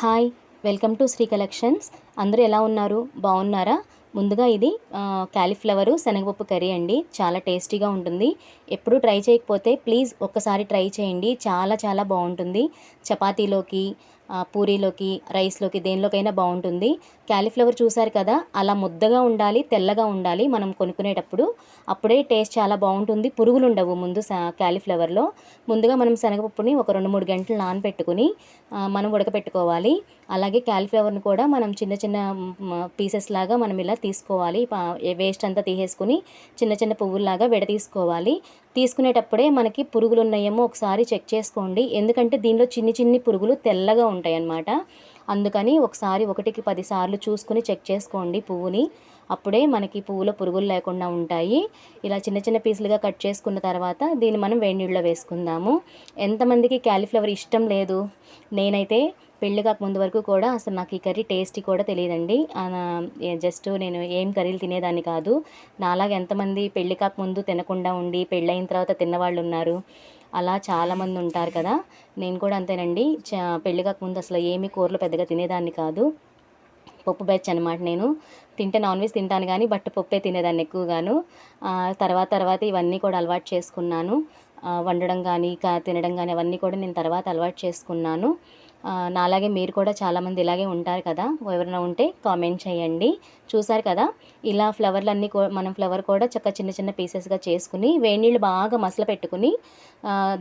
Hi welcome to Shri collections. అందరూ ఎలా ఉన్నారు? బాగున్నారా? ముందుగా ఇది క్యాలీఫ్లవరు శనగపప్పు కర్రీ అండి. చాలా టేస్టీగా ఉంటుంది. ఎప్పుడు ట్రై చేయకపోతే ప్లీజ్ ఒక్కసారి ట్రై చేయండి. చాలా చాలా బాగుంటుంది. చపాతీలోకి పూరీలోకి రైస్లోకి దేనిలోకైనా బాగుంటుంది. క్యాలీఫ్లవర్ చూసారు కదా అలా ముద్దగా ఉండాలి తెల్లగా ఉండాలి మనం కొనుక్కునేటప్పుడు. అప్పుడే టేస్ట్ చాలా బాగుంటుంది. పురుగులు ఉండవు ముందు క్యాలీఫ్లవర్లో. ముందుగా మనం శనగపప్పుని ఒక రెండు మూడు గంటలు నానబెట్టుకుని మనం ఉడకపెట్టుకోవాలి. అలాగే క్యాలీఫ్లవర్ని కూడా మనం చిన్న చిన్న పీసెస్ లాగా మనం ఇలా తీసుకోవాలి. వేస్ట్ అంతా తీసేసుకుని చిన్న చిన్న పువ్వుల్లాగా విడతీసుకోవాలి తీసుకునేటప్పుడే మనకి పురుగులు ఉన్నాయేమో ఒకసారి చెక్ చేసుకోండి. ఎందుకంటే దీనిలో చిన్ని చిన్ని పురుగులు తెల్లగా ఉంటాయి అన్నమాట అందుకని ఒకసారి ఒకటికి పదిసార్లు చూసుకుని చెక్ చేసుకోండి పువ్వుని. అప్పుడే మనకి పువ్వులో పురుగులు లేకుండా ఉంటాయి. ఇలా చిన్న చిన్న పీసులుగా కట్ చేసుకున్న తర్వాత దీన్ని మనం వేడి నీళ్ళలో వేసుకుందాము. ఎంతమందికి క్యాలీఫ్లవర్ ఇష్టం లేదు? నేనైతే పెళ్ళి కాక ముందు వరకు కూడా అసలు నాకు ఈ కర్రీ టేస్టీ కూడా తెలియదండి. జస్ట్ నేను ఏం కర్రీలు తినేదాన్ని కాదు. నాలాగా ఎంతమంది పెళ్ళి కాక ముందు తినకుండా ఉండి పెళ్ళైన తర్వాత తిన్నవాళ్ళు ఉన్నారు. అలా చాలామంది ఉంటారు కదా. నేను కూడా అంతేనండి. చ పెళ్ళి కాక ముందు అసలు ఏమి కూరలు పెద్దగా తినేదాన్ని కాదు. పప్పు బ్యాచ్ అనమాట నేను. తింటే నాన్ వెజ్ తింటాను కానీ బట్ పప్పే తినేదాన్ని ఎక్కువగాను. తర్వాత తర్వాత ఇవన్నీ కూడా అలవాటు చేసుకున్నాను. వండడం కానీ కా తినడం కానీ అవన్నీ కూడా నేను తర్వాత అలవాటు చేసుకున్నాను. నాలాగే మీరు కూడా చాలామంది ఇలాగే ఉంటారు కదా. ఎవరైనా ఉంటే కామెంట్ చేయండి. చూసారు కదా? ఇలా ఫ్లవర్లన్నీ కూ మనం ఫ్లవర్ కూడా చక్క చిన్న చిన్న పీసెస్గా చేసుకుని వేడి నీళ్ళు బాగా మసల పెట్టుకుని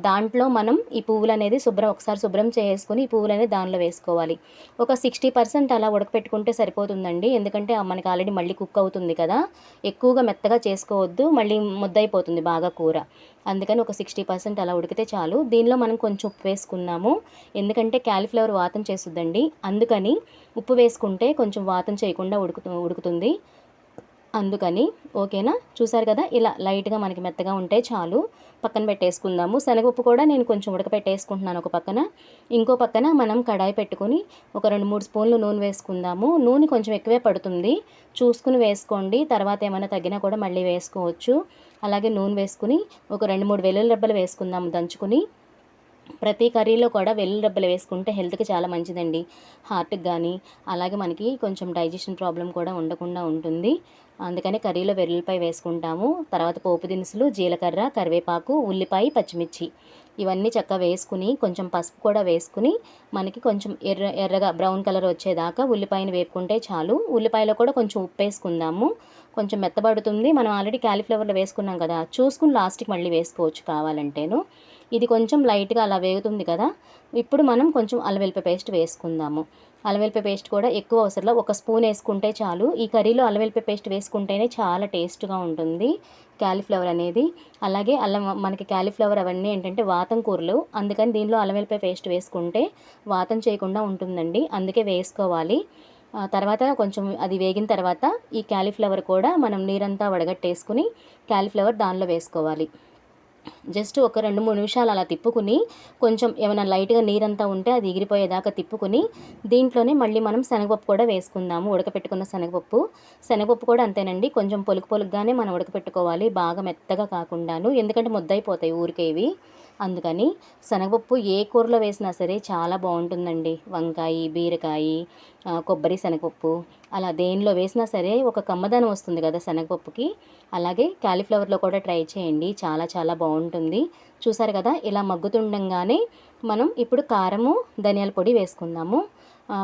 దాంట్లో మనం ఈ పువ్వులు అనేది శుభ్రం ఒకసారి శుభ్రం చేసుకుని ఈ పువ్వులు అనేది దానిలో వేసుకోవాలి. ఒక సిక్స్టీ పర్సెంట్ అలా ఉడకపెట్టుకుంటే సరిపోతుందండి. ఎందుకంటే ఆ మనకి ఆల్రెడీ మళ్ళీ కుక్ అవుతుంది కదా. ఎక్కువగా మెత్తగా చేసుకోవద్దు మళ్ళీ ముద్దయిపోతుంది బాగా కూర. అందుకని ఒక సిక్స్టీ పర్సెంట్ అలా ఉడికితే చాలు. దీనిలో మనం కొంచెం ఉప్పు వేసుకున్నాము. ఎందుకంటే కాలీఫ్లవర్ వాతం చేస్తుందండి అందుకని ఉప్పు వేసుకుంటే కొంచెం వాతం చేయకుండా ఉడుకుతు ఉడుకుతుంది. అందుకని ఓకేనా? చూసారు కదా? ఇలా లైట్గా మనకి మెత్తగా ఉంటే చాలు. పక్కన పెట్టేసుకుందాము. శనగపప్పు కూడా నేను కొంచెం ఉడకపెట్టేసుకుంటున్నాను ఒక పక్కన. ఇంకో పక్కన మనం కడాయి పెట్టుకొని ఒక రెండు మూడు స్పూన్లు నూనె వేసుకుందాము. నూనె కొంచెం ఎక్కువే పడుతుంది. చూసుకుని వేసుకోండి. తర్వాత ఏమైనా తగ్గినా కూడా మళ్ళీ వేసుకోవచ్చు. అలాగే నూనె వేసుకుని ఒక రెండు మూడు వెల్లుల్లి రెబ్బలు వేసుకుందాము దంచుకుని. ప్రతి కర్రీలో కూడా వెల్లుల్లి రెబ్బలు వేసుకుంటే హెల్త్కి చాలా మంచిదండి. హార్ట్కి కానీ అలాగే మనకి కొంచెం డైజెషన్ ప్రాబ్లం కూడా ఉండకుండా ఉంటుంది. అందుకని కర్రీలో వెల్లుల్లిపాయ వేసుకుంటాము. తర్వాత పోపు దినుసులు జీలకర్ర కరివేపాకు ఉల్లిపాయ పచ్చిమిర్చి. ఇవన్నీ చక్కగా వేసుకుని కొంచెం పసుపు కూడా వేసుకుని మనకి కొంచెం ఎర్ర ఎర్రగా బ్రౌన్ కలర్ వచ్చేదాకా ఉల్లిపాయని వేపుకుంటే చాలు. ఉల్లిపాయలో కూడా కొంచెం ఉప్పు వేసుకుందాము. కొంచెం మెత్తబడుతుంది. మనం ఆల్రెడీ క్యాలీఫ్లవర్లో వేసుకున్నాం కదా చూసుకుని లాస్ట్కి మళ్ళీ వేసుకోవచ్చు కావాలంటేను. ఇది కొంచెం లైట్గా అలా వేగుతుంది కదా. ఇప్పుడు మనం కొంచెం అలవెల్ప పేస్ట్ వేసుకుందాము. అలవెల్ప పేస్ట్ కూడా ఎక్కువ అవసరంలో ఒక స్పూన్ వేసుకుంటే చాలు. ఈ కర్రీలో అలవెల్ప పేస్ట్ వేసుకుంటేనే చాలా టేస్ట్గా ఉంటుంది క్యాలీఫ్లవర్ అనేది. అలాగే అల్లం మనకి క్యాలీఫ్లవర్ అవన్నీ ఏంటంటే వాతం కూరలు. అందుకని దీనిలో అలవెల్ప పేస్ట్ వేసుకుంటే వాతం చేయకుండా ఉంటుందండి. అందుకే వేసుకోవాలి. ఆ తర్వాత కొంచెం అది వేగిన తర్వాత ఈ క్యాలీఫ్లవర్ కూడా మనం నీరంతా వడగట్టేసుకుని క్యాలీఫ్లవర్ దానిలో వేసుకోవాలి. జస్ట్ ఒక రెండు మూడు నిమిషాలు అలా తిప్పుకుని కొంచెం ఏమైనా లైట్గా నీరంతా ఉంటే అది ఎగిరిపోయేదాకా తిప్పుకుని దీంట్లోనే మళ్ళీ మనం శనగపప్పు కూడా వేసుకుందాము ఉడకపెట్టుకున్న శనగపప్పు. శనగపప్పు కూడా అంతేనండి. కొంచెం పొలుకు పొలుగ్గానే మనం ఉడకపెట్టుకోవాలి. బాగా మెత్తగా కాకుండాను. ఎందుకంటే ముద్దయిపోతాయి ఊరికే ఇవి అందుకని శనగపప్పు ఏ కూరలో వేసినా సరే చాలా బాగుంటుందండి. వంకాయ బీరకాయ కొబ్బరి శనగపప్పు అలా దేనిలో వేసినా సరే ఒక కమ్మదనం వస్తుంది కదా శనగపప్పుకి. అలాగే క్యాలీఫ్లవర్లో కూడా ట్రై చేయండి. చాలా చాలా బాగుంటుంది. చూసారు కదా ఇలా మగ్గుతుండగానే మనం ఇప్పుడు కారము ధనియాల పొడి వేసుకుందాము.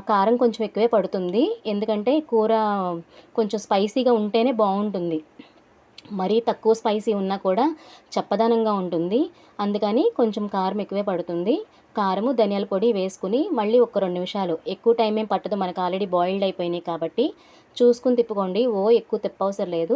కారం కొంచెం ఎక్కువే పడుతుంది. ఎందుకంటే కూర కొంచెం స్పైసీగా ఉంటేనే బాగుంటుంది. మరీ తక్కువ స్పైసీ ఉన్నా కూడా చప్పదనంగా ఉంటుంది. అందుకని కొంచెం కారం ఎక్కువే పడుతుంది. కారము ధనియాల పొడి వేసుకుని మళ్ళీ ఒక రెండు నిమిషాలు. ఎక్కువ టైం ఏం పట్టదు. మనకు ఆల్రెడీ బాయిల్డ్ అయిపోయినాయి కాబట్టి చూసుకుని తిప్పుకోండి. ఓ ఎక్కువ తిప్పవసరం లేదు.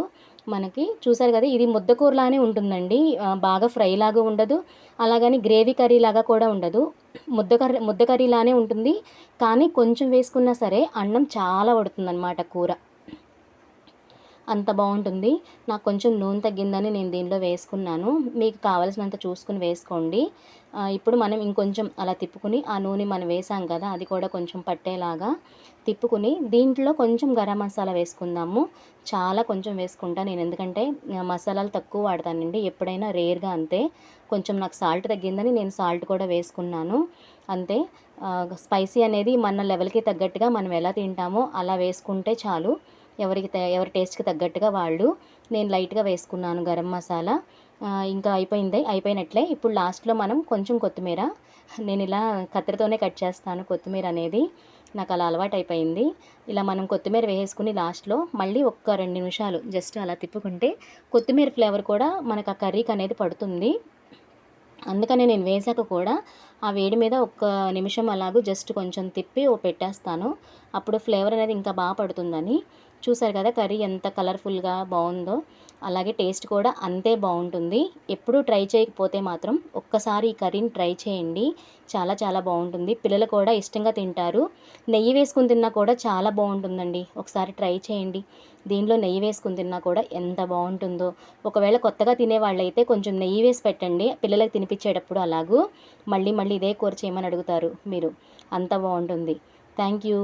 మనకి చూసారు కదా ఇది ముద్దకూరలానే ఉంటుందండి. బాగా ఫ్రై లాగా ఉండదు. అలాగని గ్రేవీ కర్రీ లాగా కూడా ఉండదు. ముద్ద కర్రీ ముద్ద కర్రీలానే ఉంటుంది. కానీ కొంచెం వేసుకున్నా సరే అన్నం చాలా పడుతుందన్నమాట కూర. అంత బాగుంటుంది. నాకు కొంచెం నూనె తగ్గిందని నేను దీనిలో వేసుకున్నాను. మీకు కావలసినంత చూసుకుని వేసుకోండి. ఇప్పుడు మనం ఇంకొంచెం అలా తిప్పుకుని ఆ నూనె మనం వేసాం కదా అది కూడా కొంచెం పట్టేలాగా తిప్పుకుని దీంట్లో కొంచెం గరం మసాలా వేసుకుందాము. చాలా కొంచెం వేసుకుంటా నేను ఎందుకంటే మసాలాలు తక్కువ వాడతానండి. ఎప్పుడైనా రేర్గా అంతే. కొంచెం నాకు సాల్ట్ తగ్గిందని నేను సాల్ట్ కూడా వేసుకున్నాను. అంతే. స్పైసీ అనేది మన లెవెల్కి తగ్గట్టుగా మనం ఎలా తింటామో అలా వేసుకుంటే చాలు. ఎవరికి ఎవరి టేస్ట్కి తగ్గట్టుగా వాళ్ళు నేను లైట్గా వేసుకున్నాను గరం మసాలా. ఇంకా అయిపోయింది. అయిపోయినట్లే ఇప్పుడు లాస్ట్లో మనం కొంచెం కొత్తిమీర. నేను ఇలా కత్తెరతోనే కట్ చేస్తాను కొత్తిమీర అనేది. నాకు అలా అలవాటు అయిపోయింది. ఇలా మనం కొత్తిమీర వేసుకుని లాస్ట్లో మళ్ళీ ఒక్క రెండు నిమిషాలు జస్ట్ అలా తిప్పుకుంటే కొత్తిమీర ఫ్లేవర్ కూడా మనకు ఆ కర్రీకి అనేది పడుతుంది. అందుకని నేను వేసాక కూడా ఆ వేడి మీద ఒక్క నిమిషం అలాగూ జస్ట్ కొంచెం తిప్పి ఓ పెట్టేస్తాను. అప్పుడు ఫ్లేవర్ అనేది ఇంకా బాగా పడుతుందని. చూసారు కదా కర్రీ ఎంత కలర్ఫుల్గా బాగుందో అలాగే టేస్ట్ కూడా అంతే బాగుంటుంది ఎప్పుడూ ట్రై చేయకపోతే మాత్రం ఒక్కసారి ఈ కర్రీని ట్రై చేయండి. చాలా చాలా బాగుంటుంది పిల్లలు కూడా ఇష్టంగా తింటారు. నెయ్యి వేసుకుని తిన్నా కూడా చాలా బాగుంటుందండి ఒకసారి ట్రై చేయండి. దీనిలో నెయ్యి వేసుకుని తిన్నా కూడా ఎంత బాగుంటుందో ఒకవేళ కొత్తగా తినే వాళ్ళైతే కొంచెం నెయ్యి వేసి పెట్టండి. పిల్లలకు తినిపించేటప్పుడు అలాగూ మళ్ళీ మళ్ళీ ఇదే కూర చేయమని అడుగుతారు మీరు. అంత బాగుంటుంది థ్యాంక్ యూ